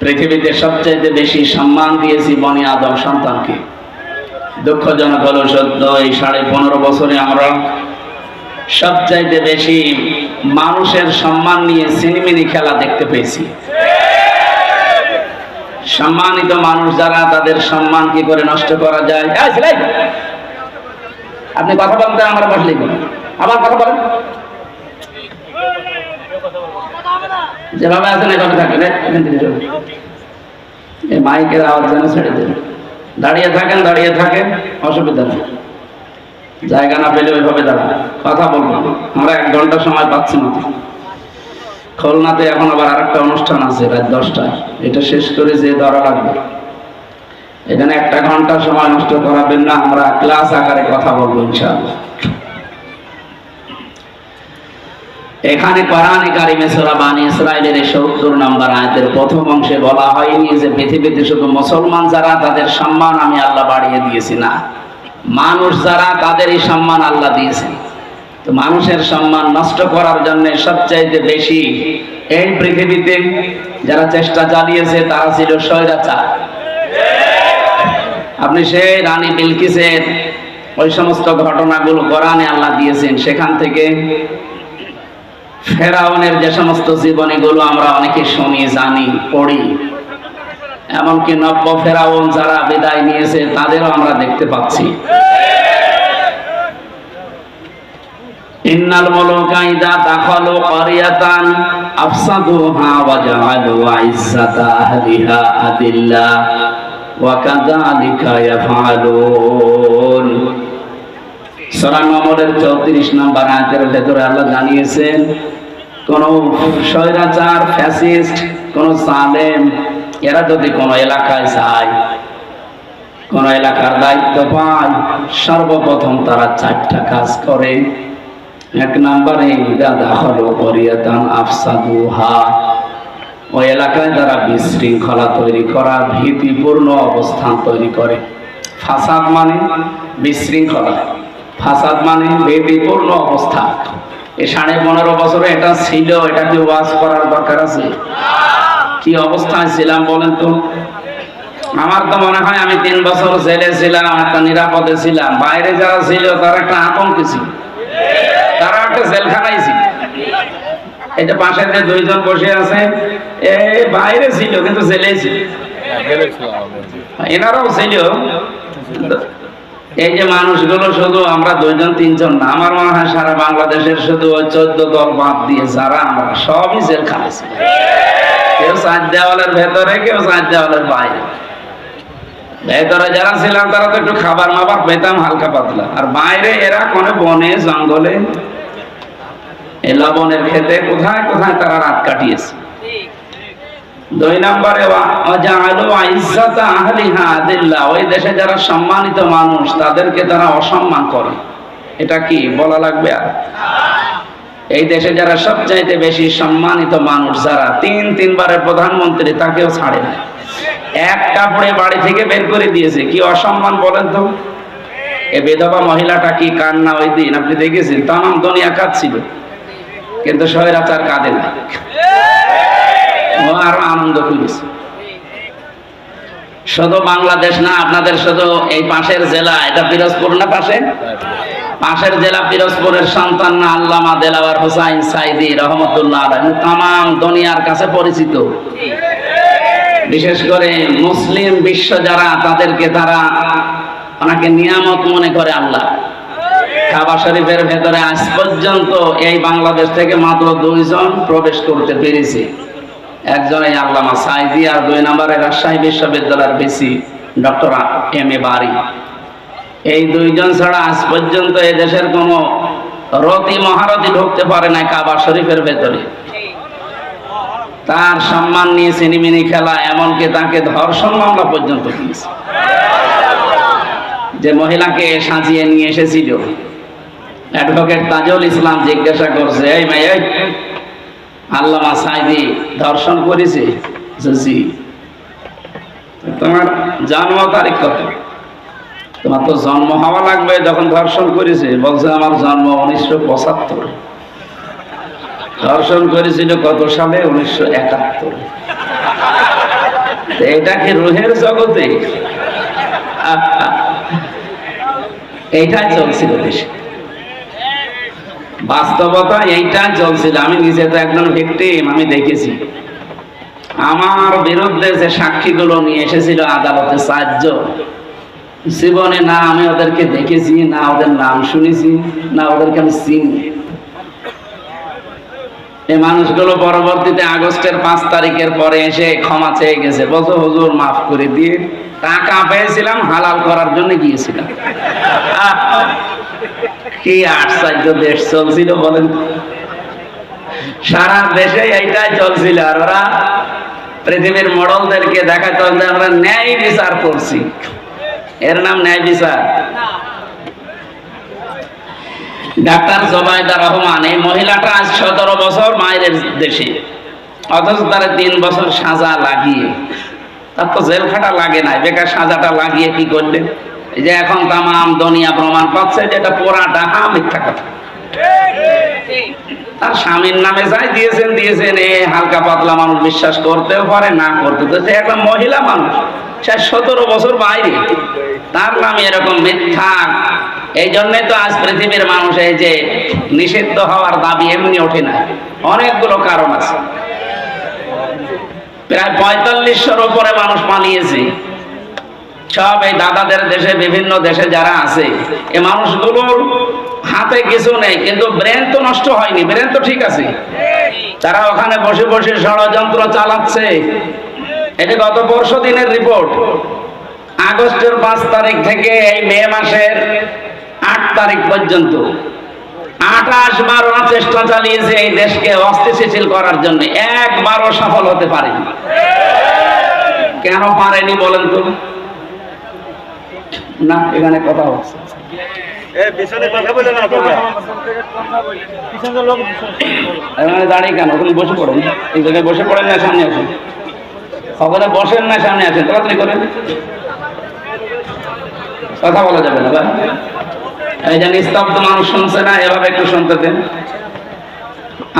পৃথিবীতে সবচাইতে বেশি সম্মান দিয়েছি বনি আদম সন্তানকে। দুঃখজনক হলো সত্য, এই সাড়ে পনেরো বছরে আমরা সবচাইতে বেশি মানুষের সম্মান নিয়ে সিনেমিনি খেলা দেখতে পেয়েছি। সম্মানিত মানুষ যারা, তাদের সম্মান কি করে নষ্ট করা যায়? আপনি কথা বলতে আমার বসলে আবার কথা বলেন। যেভাবে আছেন এভাবে থাকেন এই, এখান মাইকের আওয়াজ যেন ছেড়ে দেবে দাঁড়িয়ে থাকেন দাঁড়িয়ে থাকেন অসুবিধা নেই। জায়গা না পেলে ওইভাবে দাঁড়ান কথা বলব আমরা এক ঘণ্টা সময় পাচ্ছি না। খুলনাতে এখন আবার আরেকটা অনুষ্ঠান আছে রাত দশটায়। এটা শেষ করে যে ধরা লাগবে। এখানে একটা ঘণ্টা সময় নষ্ট করাবেন না। আমরা ক্লাস আকারে কথা বলব ইনশাআল্লাহ। এখানে কোরআনে কারিমে সূরা বানি ইসরাইলের 70 নম্বর আয়াতের প্রথম অংশে বলা হয়নি যে পৃথিবীতে শুধু মুসলমান যারা তাদের সম্মান আমি আল্লাহ বাড়িয়ে দিয়েছি না। মানুষ যারা তাদেরই সম্মান আল্লাহ দিয়েছেন। তো মানুষের সম্মান নষ্ট করার জন্য সবচাইতে বেশি এই পৃথিবীতে যারা চেষ্টা চালিয়েছে তারা ছিল স্বৈরাচার। আপনি সেই রানী বিলকিসের ওই সমস্ত ঘটনাগুলো কোরআনে আল্লাহ দিয়েছেন, সেখান থেকে ফেরাউনের যে সমস্ত জীবনীগুলো আমরা অনেকে শুনি, জানি, পড়ি, এমনকি নব্য ফেরাউন যারা বিদায় নিয়েছে, তাদেরও আমরা দেখতে পাচ্ছি। ইন্নাল মুলুকা ইদা দাখালু ক্বরিয়াতান আফসাদুহা ওয়া জাআলু ইজ্জাতা আহলিহা আদিল্লা ওয়া কাযালিকা ইয়াফআলুন। সূরা নম্বরের 34 নম্বর আয়াতের ভেতরে আল্লাহ জানিয়েছেন, কোন স্বৈরাচার, ফ্যাসিস্ট, কোন সালেম, এরা যদি কোন এলাকায় যায়, কোন এলাকার দায়িত্ব পায়, সর্বপ্রথম তারা চারটা কাজ করে। এক নম্বরে দাদা হলো করিয়াতান আফসাদুহা ওই এলাকায় তারা বিশৃঙ্খলা তৈরি করা, ভীতিপূর্ণ অবস্থান তৈরি করে। ফাসাদ মানে বিশৃঙ্খলা। ফাসাদ মানে ভীতিপূর্ণ অবস্থা। এই সাড়ে পনেরো বছরে এটা ছিল এটা কি ওয়াজ করার দরকার আছে। কি অবস্থায় ছিলাম বলেন তো? আমার তো মনে হয় আমি তিন বছর জেলে ছিলাম একটা নিরাপদে ছিলাম। বাইরে যারা ছিল তারা একটা আতঙ্কে ছিল। তারা একটা জেলখানায় ছিল। যে পাশে যে দুইজন বসে আছে এ বাইরে ছিল কিন্তু জেলে ছিল এনারাও ছিল এই যে মানুষগুলো শুধু আমরা দুইজন, তিনজন না, আমার মনে হয় সারা বাংলাদেশের শুধু ওই চোদ্দ দল বাদ দিয়ে যারা আমরা সবই জেলখানায় ছিল কেউ সাত দেওয়ালের ভেতরে, কেউ সাত দেওয়ালের বাইরে। ভেতরে যারা ছিলাম, তারা তো একটু খাবার মাবার পেতাম, হালকা পাতলা। আর বাইরে এরা কোনো বনে, জঙ্গলে, এই লবণের খেতে কোথায় কোথায় তারা রাত কাটিয়েছে। দুই নম্বরে ওই দেশে যারা সম্মানিত মানুষ, তাদেরকে তারা অসম্মান করে। এটা কি বলা লাগবে আর? এই দেশে যারা সবচাইতে বেশি সম্মানিত মানুষ, যারা তিন তিনবারের প্রধানমন্ত্রী, তাকেও ছাড়ে না। এক কাপড়ে বাড়ি থেকে বের করে দিয়েছে, কি অসম্মান বলেন তো? এ বিধবা মহিলাটা কি কান্না ওই দিন? আপনি দেখেছেন? তাম দুনিয়া কাঁদছিল। কিন্তু স্বৈরাচার কাঁদে না। আরও আনন্দ করেছে শুধু বাংলাদেশ না, আপনাদের শুধু এই পাশের জেলা, এটা পিরোজপুর না পাশে? পাশের জেলা পিরোজপুরের সন্তান না আল্লামা দেলাওয়ার হোসাইন সাইদি রহমতুল্লাহ তাম দুনিয়ার কাছে পরিচিত। বিশেষ করে মুসলিম বিশ্ব যারা, তাদেরকে তারা ওনাকে নিয়ামত মনে করে আল্লাহ। কাবা শরীফের ভেতরে আজ পর্যন্ত এই বাংলাদেশ থেকে মাত্র দুইজন প্রবেশ করতে পেরেছে। একজন আল্লামা সাইদি আর দুই নম্বরে রাজশাহী বিশ্ববিদ্যালয়ের বেশি ডক্টর এম এ বারি। এই দুইজন ছাড়া আজ পর্যন্ত এই দেশের কোনো রতি মহারতি ঢুকতে পারে না কাবা শরীফের ভেতরে। তার সম্মান নিয়ে সিনেমিনি খেলা, এমনকি তাকে ধর্ষণ মামলা পর্যন্ত দিয়েছে। যে মহিলাকে সাজিয়ে নিয়ে এসেছিল। অ্যাডভোকেট তাজুল ইসলাম জিজ্ঞাসা করছে, এই এই আল্লামা সাইদি করেছে তোমার জন্ম তারিখ কত? তোমার তো জন্ম হওয়া লাগবে যখন করেছে। বলছে, আমার জন্ম উনিশশো পঁচাত্তর। ধর্ষণ করেছিল কত সালে? উনিশশো একাত্তর। এটা কি রুহের জগতে? এইটাই চলছিল দেশে। বাস্তবতা এইটাই চলছিল। আমি নিজে তো একজন ভিকটিম আমি দেখেছি। আমার বিরুদ্ধে যে সাক্ষীগুলো নিয়ে এসেছিল আদালতে সাহায্য, জীবনে না আমি ওদেরকে দেখেছি, না ওদের নাম শুনেছি, না ওদেরকে আমি চিনি। এই মানুষগুলো পরবর্তীতে আগস্টের পাঁচ তারিখের পরে এসে ক্ষমা চেয়ে গেছে। বলছো, হুজুর, মাফ করে দিয়ে টাকা পেয়েছিলাম, হালাল করার জন্য গিয়েছিলাম। কি আশ্চর্য দেশ চলছিল বলেন। সারা দেশে এইটাই চলছিল আর ওরা পৃথিবীর মডলদেরকে দেখাতো যে আমরা ন্যায় বিচার করছি। এর নাম ন্যায় বিচার। ডাক্তার জোবাইদা রহমান, এই মহিলাটা আজ সতেরো বছর মায়ের দেশে। অথচ তারা তিন বছর সাজা লাগিয়ে, তার তো জেল খাটা লাগে না বেকার সাজাটা লাগিয়ে কি করলেন যে এখন তামাম দুনিয়া প্রমাণ পাচ্ছে যে এটা পোড়া ডাহা মিথ্যা কথা। তার স্বামীর নামে যাই দিয়েছেন দিয়েছেন, এ হালকা পাতলা মানুষ বিশ্বাস করতেও পারে, না করতে তো সে একটা মহিলা মানুষ। সে সতেরো বছর বাইরে। তার নামে এরকম মিথ্যা। এই জন্যই তো আজ পৃথিবীর মানুষ এই যে নিষিদ্ধ হওয়ার দাবি এমনি ওঠে না অনেকগুলো কারণ আছে। প্রায় পঁয়তাল্লিশশোর উপরে মানুষ পালিয়েছে সব এই দাদাদের দেশে, বিভিন্ন দেশে যারা আছে এই মানুষগুলোর হাতে কিছু নেই, কিন্তু ব্রেন তো নষ্ট হয়নি, ব্রেন তো ঠিক আছে। তারা ওখানে বসে বসে ষড়যন্ত্র চালাচ্ছে। এটা গত পরশু দিনের রিপোর্ট। আগস্টের পাঁচ তারিখ থেকে এই মে মাসের আট তারিখ পর্যন্ত আঠাশ বার ওরা চেষ্টা চালিয়েছে এই দেশকে অস্থিতিশীল করার জন্য। একবারও সফল হতে পারেনি। কেন পারেনি বলেন তো? না এখানে কথা হচ্ছে। এ পিছনে কথা বলে না তোমরা। পিছনে লোক এখানে দাঁড়িয়ে কেন? তুমি বসে পড়েন। এই জায়গায় বসে পড়েন না সামনে আসেন। বসেন না সামনে আসেন। তাড়াতাড়ি করেন। কথা বলা যাবে না ভাই এই যে নিস্তব্ধ মানুষ শুনছে না এভাবে একটু শুনতে দেন।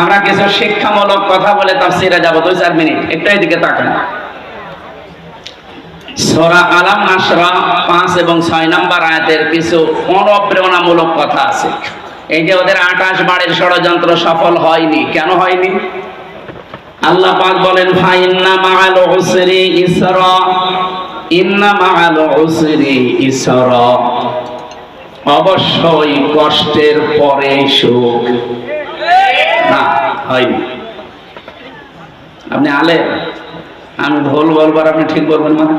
আমরা কিছু শিক্ষামূলক কথা বলে তাফসিরে যাব। দুই চার মিনিট একটু এদিকে তাকান। সরা আলাম নাসরা পাঁচ এবং ছয় নাম্বার আয়াতের কিছু অনুপ্রেরণামূলক কথা আছে। এই যে ওদের আকাশ বাড়ির ষড়যন্ত্র সফল হয়নি, কেন হয়নি? আল্লাহ পাক বলেন, ফাইন্না মাআল উসরি ইসরা, ইন্না মাআল উসরি ইসরা। অবশ্যই কষ্টের পরে সুখ। না, হয়নি। আপনি আলে আমি ভুল বলবার, আপনি ঠিক বলবেন মানে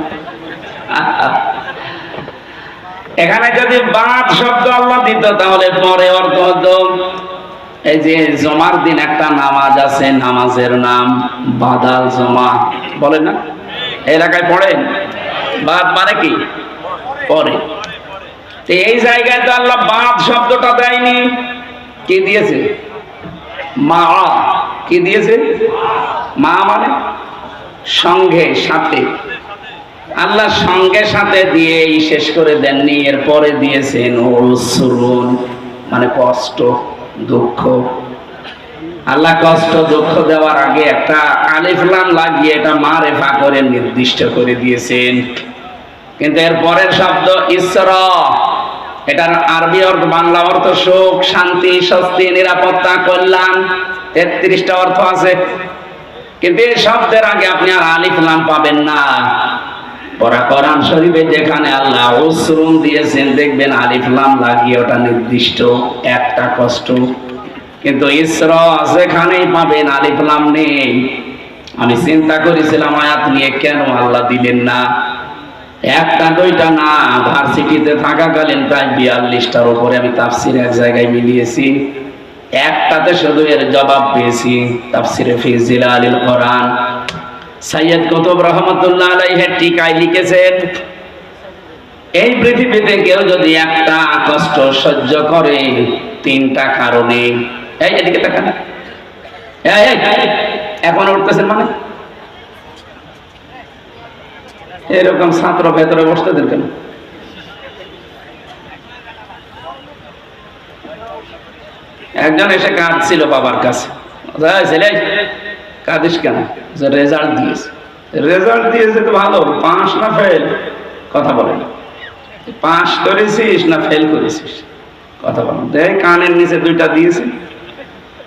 এখানে যদি বাদ শব্দ আল্লাহ দিত, তাহলে পরে অর্থ হতো এই যে জমার দিন একটা নামাজ আছে, নামাজের নাম বাদাল জমা। বলেন না? এলাকায় পড়েন বাদ মানে কি? পরে এই জায়গায় তো আল্লাহ বাদ শব্দটা দেয়নি। কি দিয়েছে? মা। কি দিয়েছে? মা মানে? সঙ্গে, সাথে। আল্লাহ সঙ্গে সাথে দিয়েই শেষ করে দেননি, এরপরে দিয়েছেন ওসরুন মানে কষ্ট, দুঃখ। আল্লাহ কষ্ট, দুঃখ দেওয়ার আগে একটা আলিফলাম লাগিয়ে এটা মারেফা করে নির্দিষ্ট করে দিয়েছেন। কিন্তু এর পরের শব্দ ঈশ্বর এটার আরবি অর্থ, বাংলা অর্থ সুখ, শান্তি, স্বস্তি, নিরাপত্তা, কল্যাণ, তেত্রিশটা অর্থ আছে। কিন্তু এই শব্দের আগে আপনি আর আলিফ লাম পাবেন না। পরা কোরআন শরীফে যেখানে আল্লাহ উসরুন দিয়েছেন, দেখবেন আলিফ লাম লাগিয়ে ওটা নির্দিষ্ট, একটা কষ্ট। কিন্তু ইসর যেখানেই পাবেন আলিফ লাম নেই। আমি চিন্তা করেছিলাম আয়াত নিয়ে, কেন আল্লাহ দিলেন না? একটা, দুইটা না, ভার্সিটিতে থাকাকালীন প্রায় বিয়াল্লিশটার উপরে আমি তাফসির এক জায়গায় মিলিয়েছি। একটাতে শুধু এর জবাব পেয়েছি, তাফসিরে ফিজিলা আলিল কোরআন। সৈয়দ কুতুব রহমতুল্লাহ আলাইহের টিকায় লিখেছেন, এই পৃথিবীতে কেউ যদি একটা কষ্ট সহ্য করে তিনটা কারণে এই এদিকে তাকান। এখন উঠতেছেন মানে? এরকম ছাত্র ভেতরে বসতে দেন কেন? একজন এসে কাঁদছিল বাবার কাছে। "এই ছেলে কাঁদিস কেন? যে রেজাল্ট দিয়েছে। রেজাল্ট দিয়েছে তো ভালো পাস না ফেল কথা বলেন পাস করেছিস না ফেল করেছিস? কথা বলেন দেখ কানের নিচে দুইটা দিয়েছে।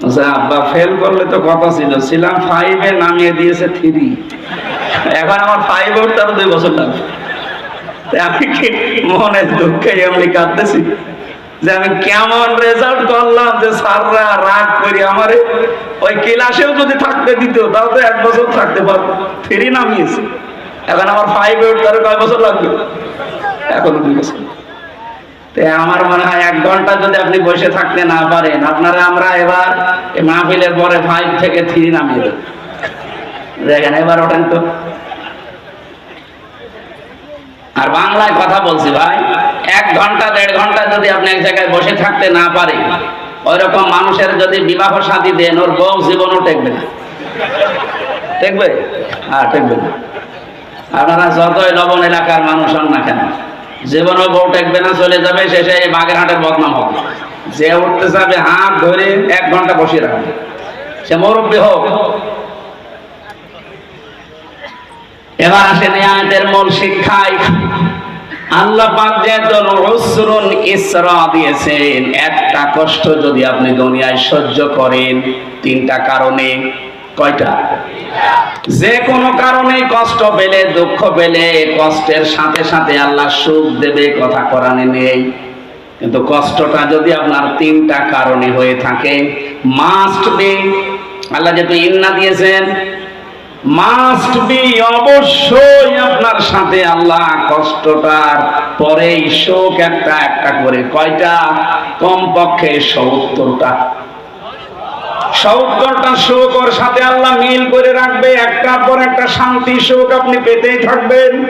বলছে, আব্বা ফেল করলে তো কথা ছিল। ছিলাম ফাইভে নামিয়ে দিয়েছে থ্রি এখন আমার ফাইভ উঠতে আরও দুই বছর লাগবে। আমি কি মনে দুঃখে এমনি কাঁদতেছি যে আমি কেমন রেজাল্ট করলাম যে স্যাররা রাগ করি আমারে ওই ক্লাসেও যদি থাকতে দিত, তাও তো এক বছর থাকতে পারব থ্রি নামিয়েছি। এখন আমার ফাইভে উঠতে আরও কয় বছর লাগবে? এখনও দুই বছর। আমার মনে হয় এক ঘণ্টা যদি আপনি বসে থাকতে না পারেন, আপনারা আমরা এবার মাহফিলের পরে ফাইভ থেকে থ্রি নামিয়ে দেব। দেখেন, এবার ওঠেন তো। আর বাংলায় কথা বলছি ভাই। এক ঘণ্টা, দেড় ঘণ্টা যদি আপনি এক জায়গায় বসে থাকতে না পারে ওই রকম মানুষের যদি বিবাহ শাদী দেন, ওর বউ জীবনও টেকবে না। টেকবে? হ্যাঁ টেকবে না। আপনারা যতই লবণ এলাকার মানুষ হন না কেন, জীবনও বউ টেকবে না, চলে যাবে শেষে এই বাগেরহাটের বদনাম হবে। যে উঠতে যাবে, হাত ধরে এক ঘণ্টা বসিয়ে রাখবে। সে মুরব্বী হোক। এবার আসেন আয়াতের মূল শিক্ষায়। আল্লাহ পাক যেহেতু উসরুন ইসরা দিয়েছেন, একটা কষ্ট যদি আপনি দুনিয়ায় সহ্য করেন, তিনটা কারণে, কয়টা? যে কোনো কারণে কষ্ট পেলে, দুঃখ পেলে, কষ্টের সাথে সাথে আল্লাহ সুখ দেবে, কথা কোরআনে নেই। কিন্তু কষ্টটা যদি আপনার তিনটা কারণে হয়ে থাকে মাস্ট বি আল্লাহ যেহেতু ইন্না দিয়েছেন মাস্ট বি অবশ্যই আপনার সাথে আল্লাহ কষ্টটার পরেই শোক একটা একটা করে। কয়টা? কমপক্ষে সত্তরটা। সত্তরটা শোক ওর সাথে আল্লাহ মিল করে রাখবে। একটার পর একটা শান্তি শোক আপনি পেতেই থাকবেন।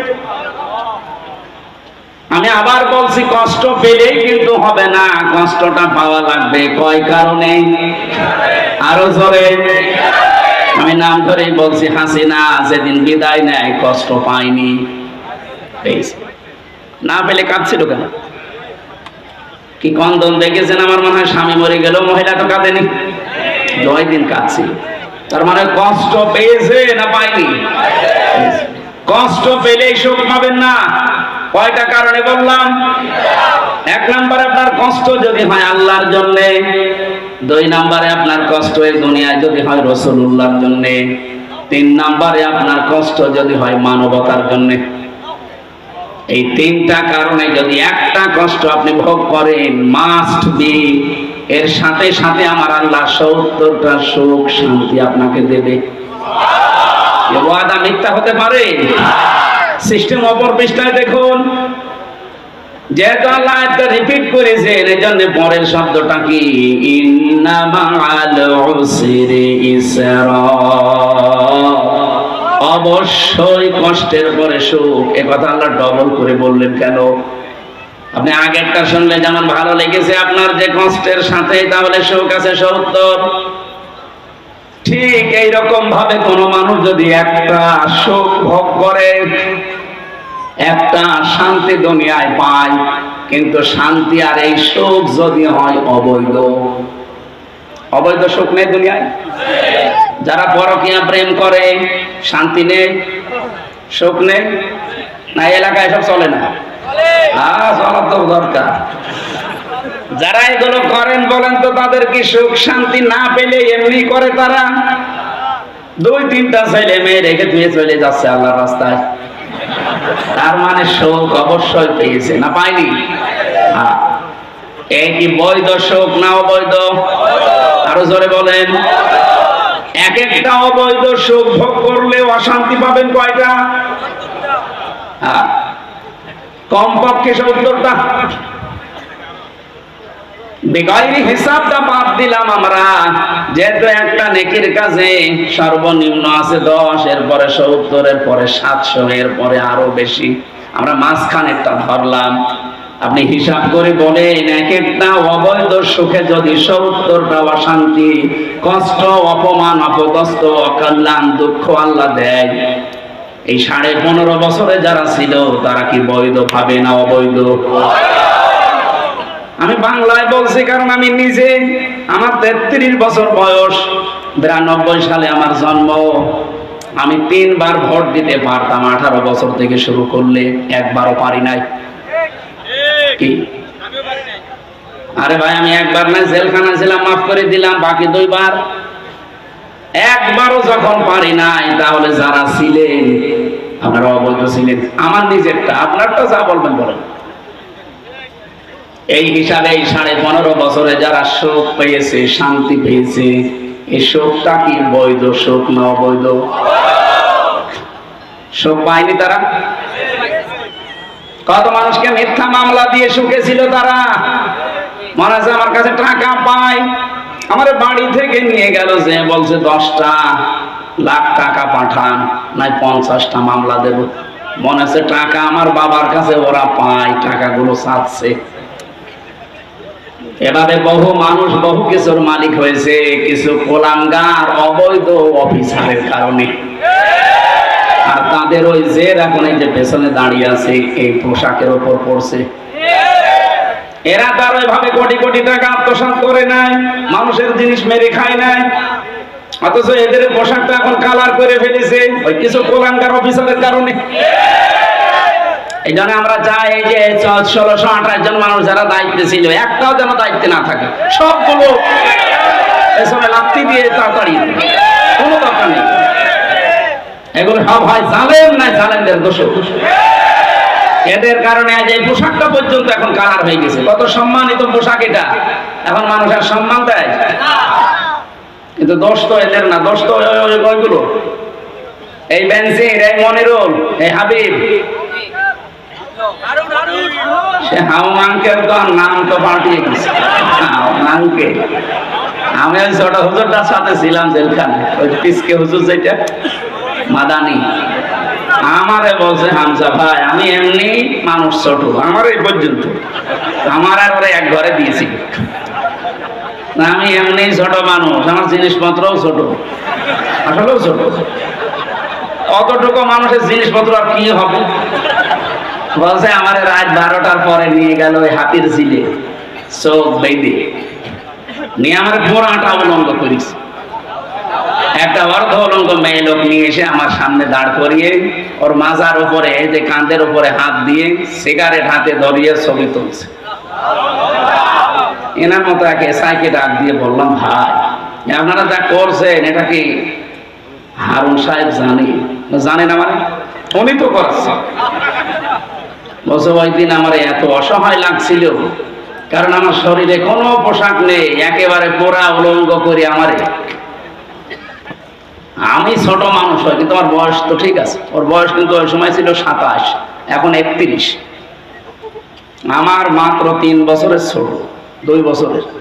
আমি আবার বলছি, কষ্ট পেলেই কিন্তু হবে না। কষ্টটা পাওয়া লাগবে। কয় কারণে? আরও জোরে। আমি নাম ধরেই বলছি, হাসিনা যেদিন বিদায় নেয়, কষ্ট পাইনি না পেলে কাঁদছিল কেন? কি কন্দন দেখেছেন? আমার মনে হয় স্বামী মরে গেল মহিলা তো কাঁদেনি। নয় দিন কাঁদছিল তার মানে কষ্ট পেয়েছে না পাইনি কষ্ট পেলেই সুখ পাবেন না। কয়টা কারণে বললাম? এক নম্বরে আপনার কষ্ট যদি হয় আল্লাহর জন্যে দুই নম্বরে আপনার কষ্ট এই দুনিয়ায় যদি হয় রসুল্লাহর জন্যে। তিন নম্বরে আপনার কষ্ট যদি হয় মানবতার জন্যে। এই তিনটা কারণে যদি একটা কষ্ট আপনি ভোগ করেন মাস্ট বি এর সাথে সাথে আমার আল্লাহ সত্তরটা সুখ, শান্তি আপনাকে দেবে। ওয়াদা মিথ্যা হতে পারে? সিস্টেম অপর পৃষ্ঠায় দেখুন। যেহেতু আল্লাহ একটা রিপিট করেছেন এই জন্য পরের শব্দটা কি? অবশ্যই কষ্টের পরে সুখ। এ কথা আল্লাহ ডবল করে বললেন, কেন? আপনি আগেরটা শুনলে যেমন ভালো লেগেছে, আপনার যে কষ্টের সাথে তাহলে সুখ আছে সত্তর। ঠিক এইরকম ভাবে কোন মানুষ যদি একটা সুখ ভোগ করে একটা শান্তি দুনিয়ায় পায় কিন্তু শান্তি আর এই সুখ যদি হয় অবৈধ। অবৈধ সুখ নেই দুনিয়ায়? যারা পরকিয়া প্রেম করে, শান্তি নেই? সুখ নেই? না এলাকায় সব চলে না? চলার তো দরকার। যারা এগুলো করেন, বলেন তো তাদের কি সুখ শান্তি না পেলে এমনি করে তারা? দুই, তিনটা ছেলে মেয়ে রেখে ধুয়ে চলে যাচ্ছে আল্লাহর রাস্তায়। তার মানে শোক অবশ্যই পেয়েছে না পাইনি। এই কি বৈধ শোক না অবৈধ আরও জোরে বলেন এক একটা অবৈধ শোক ভোগ করলে অশান্তি পাবেন কয়টা। কমপক্ষে সত্তরটা বেগাইরি হিসাবটা বাদ দিলাম আমরা। যেহেতু একটা নেকির সর্বনিম্ন আছে দশ এর পরে সত্তর এর পরে সাতশো এর পরে আরও বেশি। আমরা ধরলাম। আপনি হিসাব করে বলেন এক একটা অবৈধ সুখে যদি সত্তরটা অশান্তি, কষ্ট, অপমান, অপদস্থ, অকল্যাণ, দুঃখ আল্লাহ দেয়। এই সাড়ে পনেরো বছরে যারা ছিল, তারা কি বৈধ ভাবে না অবৈধ? আমি বাংলায় বলছি কারণ আমি নিজে আমার তেত্রিশ বছর বয়স, বিরানব্বই সালে আমার জন্ম। আমি তিনবার ভোট দিতে পারতাম, আঠারো বছর থেকে শুরু করলে একবারও পারি নাই। কি? আরে ভাই, আমি একবার না জেলখানা ছিলাম, মাফ করে দিলাম, বাকি দুইবার। একবারও যখন পারি নাই, তাহলে যারা ছিলেন আপনারা অবৈধ ছিলেন। আমার নিজেরটা, আপনারটা যা বলবেন বলেন। এই হিসাবে এই সাড়ে পনেরো বছরে যারা শোক পেয়েছে, শান্তি পেয়েছে এই শোকটা কি বৈধ, শোক না অবৈধ? শোক পায়নি তারা? কত মানুষকে মিথ্যা মামলা দিয়ে সুখে ছিল তারা? মনে আছে আমার কাছে টাকা পায়, আমার বাড়ি থেকে নিয়ে গেল যে বলছে দশটা লাখ টাকা পাঠান, নাই পঞ্চাশটা মামলা দেব। মনে আছে টাকা আমার বাবার কাছে ওরা পায়, টাকাগুলো চাচ্ছে। এভাবে বহু মানুষ বহু কিছুর মালিক হয়েছে, কিছু কোলাঙ্গার, অবৈধ অফিসারের কারণে। আর তাদের ওই জের এখন এই যে পেছনে দাঁড়িয়ে আছে, এই পোশাকের ওপর পড়ছে। এরা তার ওইভাবে কোটি কোটি টাকা আত্মসাৎ করে নাই মানুষের জিনিস মেরে খায় নাই অথচ এদের পোশাকটা এখন কালার করে ফেলেছে, ওই কিছু কোলাঙ্গার অফিসারের কারণে। এই জন্য আমরা চাই এই যে ষোলোশো আঠাশ জন মানুষ যারা দায়িত্বে ছিল, একটাও যেন দায়িত্বে না থাকে। সবগুলো পেছনে লাত্তি দিয়ে তাড়াতাড়ি কোনো দরকার নেই। এগুলো সব হয় জালেম না জালেমদের দোষ। এদের কারণে আজ এই পোশাকটা পর্যন্ত এখন কালার হয়ে গেছে। কত সম্মানিত পোশাক এটা। এখন মানুষ আর সম্মান দেয়। কিন্তু দোষ তো এদের না। দোষ তো ওই- ওই- ওইগুলো। এই বেনজির, এই মনিরুল, এই হাবিব। সে তো নাম তো পাল্টিয়ে গেছে। আমি ওই ছোট হুজুরটার সাথে ছিলাম ওই পিসকে হুজুর যেটা, মাদানি। আমারে বলছে, হামজা ভাই, আমি এমনি মানুষ ছোট, আমার এই পর্যন্ত। আমার আর এক ঘরে দিয়েছি। আমি এমনি ছোট মানুষ, আমার জিনিসপত্রও ছোট, আসলেও ছোট। অতটুকু মানুষের জিনিসপত্র আর কি হবে? বলছে, আমার রাত বারোটার পরে নিয়ে গেল ওই হাতির ঝিলে। চোখ বেঁধে। নিয়ে আমার পোড়াটা অবলম্ব করিস একটা অর্ধ অলঙ্গ মেয়ে লোক নিয়ে এসে আমার সামনে দাঁড় করিয়ে, ওর মাজার উপরে যে কাঁধের উপরে হাত দিয়ে সিগারেট হাতে ধরিয়ে ছবি তুলছে। এনার মতো একে সাইকে ডাক দিয়ে বললাম, ভাই আপনারা যা করছেন, এটা কি হারুন সাহেব জানে? জানেন মানে উনি তো করাচ্ছে বছর ওই দিন আমার এত অসহায় লাগছিল, কারণ আমার শরীরে কোনো পোশাক নেই, একেবারে পোড়া উলঙ্গ করে আমারে। আমি ছোট মানুষ হয়, কিন্তু আমার বয়স তো ঠিক আছে। ওর বয়স কিন্তু ওই সময় ছিল সাতাশ, এখন একত্রিশ। আমার মাত্র তিন বছরের ছোট, দুই বছরের বলছে,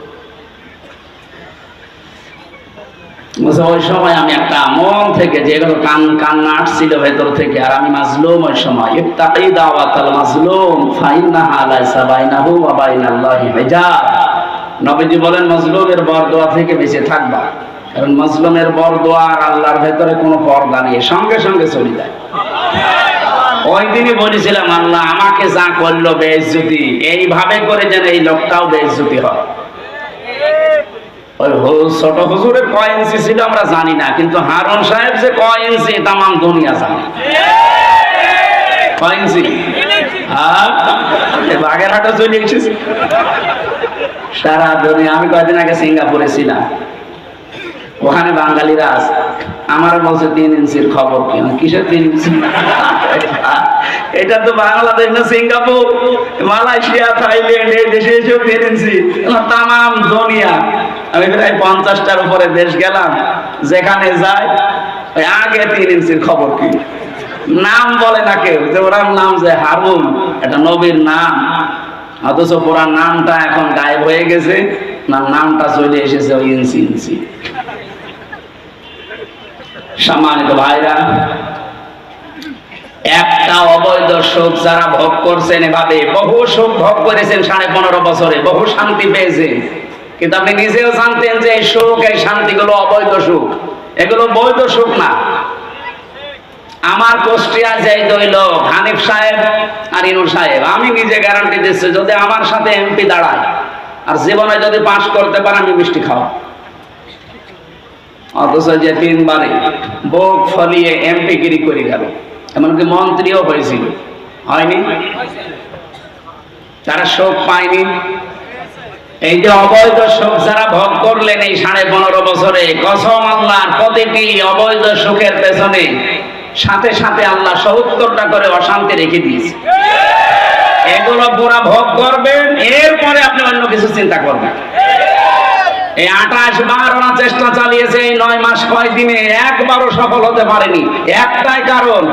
ওই সময় আমি একটা মন থেকে যেগুলো কান, কান্না আসছিল ভেতর থেকে, আর আমি মাজলুম ওই সময়। ইত্তাকি দাওয়াতাল মাজলুম, ফাইন্নাহা লাইসা বাইনাহু ওয়া বাইনাল্লাহি নবীজি বলেন, মাজলুমের বরদোয়া থেকে বেঁচে থাকবা, কারণ মাজলুমের বরদোয়া আর আল্লাহর ভেতরে কোনো পর্দা নেই সঙ্গে সঙ্গে চলে যায়। ওই দিনই বলেছিলাম, আল্লাহ আমাকে যা করল বেইজ্জতি, এইভাবে করে যেন এই লোকটাও বেইজ্জতি হয়। তামাম আমি কয়দিন আগে সিঙ্গাপুরে ছিলাম। ওখানে বাঙালিরা আছে। আমার বলছে, তিন ইঞ্চির খবর কি? কিসের তিন ইঞ্চি? এটা তো বাংলাদেশ না সিঙ্গাপুর। মালয়েশিয়া, থাইল্যান্ড, এই দেশে এসেও তিন ইঞ্চি। তাম দুনিয়া। আমি প্রায় পঞ্চাশটার উপরে দেশ গেলাম, যেখানে যাই ওই আগে তিন ইঞ্চির খবর কি? নাম বলে না কেউ, যে ওরার নাম যে হারুন, এটা নবীর নাম। অথচ পুরা নামটা এখন গায়েব হয়ে গেছে, না, নামটা চলে এসেছে ওই ইঞ্চি ইঞ্চি। সম্মানিত ভাইরা, একটা অবৈধ সুখ যারা ভোগ করছেন এভাবে, বহু সুখ ভোগ করেছেন সাড়ে পনেরো বছরে, বহু শান্তি পেয়েছেন। কিন্তু আপনি নিজেও জানতেন যে এই সুখ, এই শান্তিগুলো অবৈধ সুখ। এগুলো বৈধ সুখ না। আমার কুষ্টিয়া যাই দইল হানিফ সাহেব আর ইনুর সাহেব। আমি নিজে গ্যারান্টি দিচ্ছি, যদি আমার সাথে এমপি দাঁড়ায়, আর জীবনে যদি পাশ করতে পারে, আমি মিষ্টি খাওয়া অথচ যে তিনবারে বুক ফলিয়ে এমপি গিরি করে গেল, এমনকি মন্ত্রীও হয়েছিল। হয়নি? তারা শোক পায়নি এই যে অবৈধ সুখ যারা ভোগ করলেন এই সাড়ে পনেরো বছরে, কসম আল্লাহর প্রতিটি অবৈধ সুখের পেছনে সাথে সাথে আল্লাহ সত্তরটা করে অশান্তি রেখে দিয়েছে। এগুলো পুরা ভোগ করবেন, এরপরে আপনি অন্য কিছু চিন্তা করবেন। এই আঠাশ বার ওরা চেষ্টা চালিয়েছে, এই নয় মাস কয় দিনে একবারও সফল হতে পারেনি। একটাই কারণ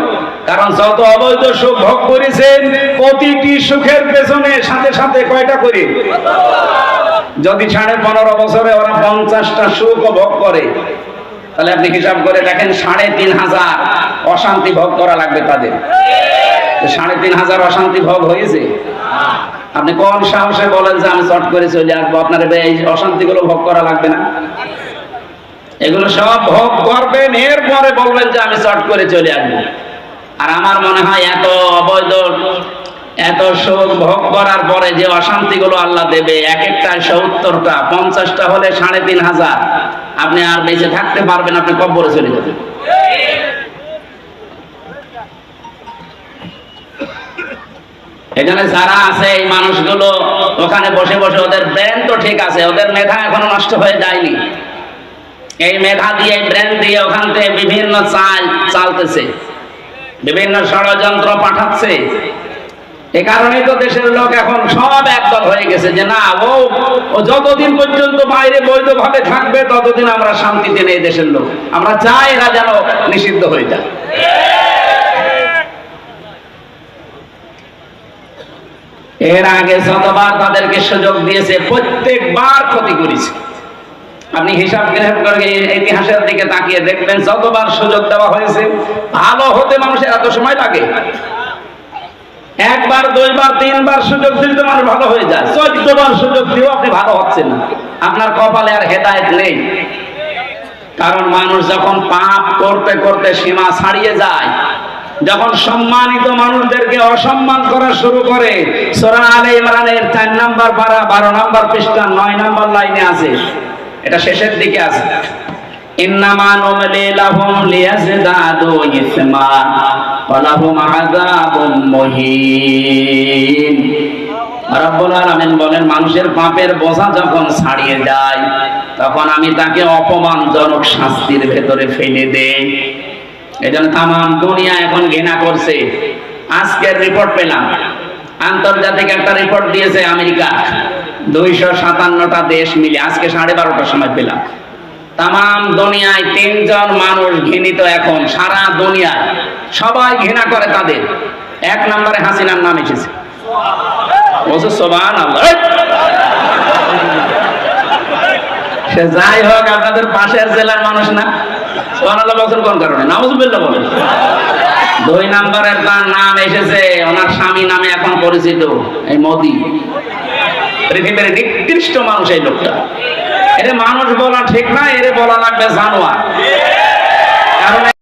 কারণ যত অবৈধ সুখ ভোগ করেছেন, প্রতিটি সুখের পেছনে সাথে সাথে কয়টা করে? যদি সাড়ে পনেরো বছরে ওরা পঞ্চাশটা সুখ ভোগ করে, তাহলে আপনি হিসাব করে দেখেন সাড়ে তিন হাজার অশান্তি ভোগ করা লাগবে তাদের। সাড়ে তিন হাজার অশান্তি ভোগ হয়েছে? আপনি কোন সাহসে বলেন যে আমি চট করে চলে আসব? আপনার এই অশান্তিগুলো ভোগ করা লাগবে না। এগুলো সব ভোগ করবেন, এরপরে বলবেন যে আমি চট করে চলে আসব। আর আমার মনে হয় এত অবৈধ এত সুখ ভোগ করার পরে যে অশান্তিগুলো আল্লাহ দেবে, এক একটা সত্তরটা, পঞ্চাশটা হলে সাড়ে তিন হাজার। আপনি আর বেঁচে থাকতে পারবেন, আপনি কব্বরে চলে যাবেন। এখানে যারা আছে, এই মানুষগুলো, ওখানে বসে বসে ওদের ব্রেন তো ঠিক আছে, ওদের মেধা এখনও নষ্ট হয়ে যায়নি। এই মেধা দিয়ে ব্রেন দিয়ে ওখান থেকে বিভিন্ন চাল চালতেছে, বিভিন্ন ষড়যন্ত্র পাঠাচ্ছে। এ কারণেই তো দেশের লোক এখন সব একদল হয়ে গেছে যে না, ও ও যতদিন পর্যন্ত বাইরে বৈধভাবে থাকবে, ততদিন আমরা শান্তিতে নেই দেশের লোক। আমরা চাই এরা যেন নিষিদ্ধ হয়ে যায়। এর আগে যতবার তাদেরকে সুযোগ দিয়েছে, প্রত্যেকবার ক্ষতি করেছে। আপনি হিসাব গ্রহণ করে ইতিহাসের দিকে তাকিয়ে দেখবেন, যতবার সুযোগ দেওয়া হয়েছে, ভালো হতে মানুষের এত সময় লাগে। একবার, দুইবার, তিনবার সুযোগ দিলে মানুষ ভালো হয়ে যায়। চোদ্দ বার সুযোগ দিয়েও আপনি ভালো হচ্ছেন না। আপনার কপালে আর হেদায়েত নেই। কারণ মানুষ যখন পাপ করতে করতে সীমা ছাড়িয়ে যায়, যখন সম্মানিত মানুষদেরকে অসম্মান করা শুরু করে, সোরা আলে ইমরানের চার নাম্বার পারা, বারো নাম্বার পৃষ্ঠা, নয় নাম্বার লাইনে আছে। এটা শেষের দিকে আছে। বলেন, মানুষের পাপের বোঝা যখন ছাড়িয়ে যায়, তখন আমি তাকে অপমানজনক শাস্তির ভেতরে ফেলে দেই। এই জন্য তাম দুনিয়া এখন ঘৃণা করছে। আজকের রিপোর্ট পেলাম। আন্তর্জাতিক একটা রিপোর্ট দিয়েছে আমেরিকা। দুইশো সাতান্নটা দেশ মিলে আজকে সাড়ে বারোটার সময় পেলাম। তাম দুনিয়ায় তিনজন মানুষ ঘৃণিত এখন, সারা দুনিয়ায়। সবাই ঘৃণা করে তাদের। এক নম্বরে হাসিনার নাম এসেছে। সে যাই হোক, আপনাদের পাশের জেলার মানুষ না? সোহান কোন কারণে? নামজুবিল্লাহ বলেন। দুই নম্বরের তার নাম এসেছে, ওনার স্বামী নামে এখন পরিচিত, এই মোদি। পৃথিবীর নিকৃষ্ট মানুষ এই লোকটা। এটা মানুষ বলা ঠিক না এর বলা লাগবে জানোয়ার। কারণ